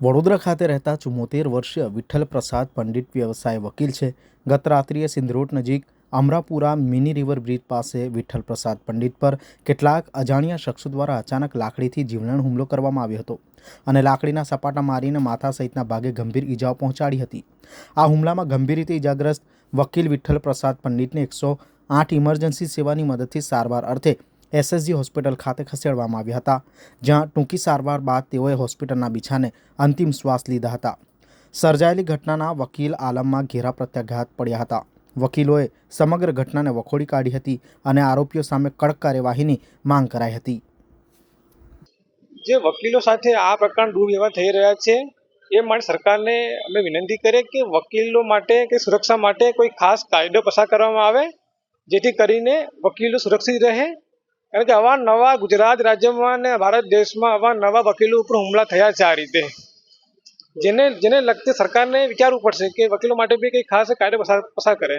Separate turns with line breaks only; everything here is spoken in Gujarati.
વડોદરા ખાતે રહેતા ચુમ્મોતેર વર્ષીય વિઠ્ઠલ પ્રસાદ પંડિત વ્યવસાય વકીલ છે. ગત રાત્રિએ સિંધરોટ નજીક અમરાપુરા મિની રિવર બ્રિજ પાસે વિઠ્ઠલ પ્રસાદ પંડિત પર કેટલાક અજાણ્યા શખ્સો દ્વારા અચાનક લાકડીથી જીવલેણ હુમલો કરવામાં આવ્યો હતો અને લાકડીના સપાટા મારીને માથા સહિતના ભાગે ગંભીર ઈજાઓ પહોંચાડી હતી. આ હુમલામાં ગંભીર રીતે ઈજાગ્રસ્ત વકીલ વિઠ્ઠલ પ્રસાદ પંડિતને એકસો આઠ ઇમરજન્સી સેવાની મદદથી સારવાર અર્થે એસએસજી હોસ્પિટલ ખાતે ખસેડવામાં આવ્યા હતા, જ્યાં ટૂંકી સારવાર બાદ તેઓએ હોસ્પિટલના બીછાને અંતિમ શ્વાસ લીધા હતા. સર્જાયેલી ઘટનાના વકીલ આલમમાં ઘેરા પ્રત્યાઘાત પડ્યા હતા. વકીલોએ સમગ્ર ઘટનાને વખોડી કાઢી હતી અને આરોપીઓ સામે કડક કાર્યવાહીની માંગ કરાઈ હતી.
જે વકીલો સાથે આ પ્રકારના દુર્વ્યવહાર થઈ રહ્યા છે, એ માટે સરકારને અમે વિનંતી કરીએ કે વકીલો માટે કે સુરક્ષા માટે કોઈ ખાસ કાયદો પસાર કરવામાં આવે, જેથી કરીને વકીલો સુરક્ષિત રહે કારણ કે અવારનવાર ગુજરાત રાજ્યમાં અને ભારત દેશમાં અવારનવાર વકીલો ઉપર હુમલા થયા છે આ રીતે. જેને જેને લગતી સરકારને વિચારવું પડશે કે વકીલો માટે બી કંઈ ખાસ કાયદો પસાર પસાર કરે.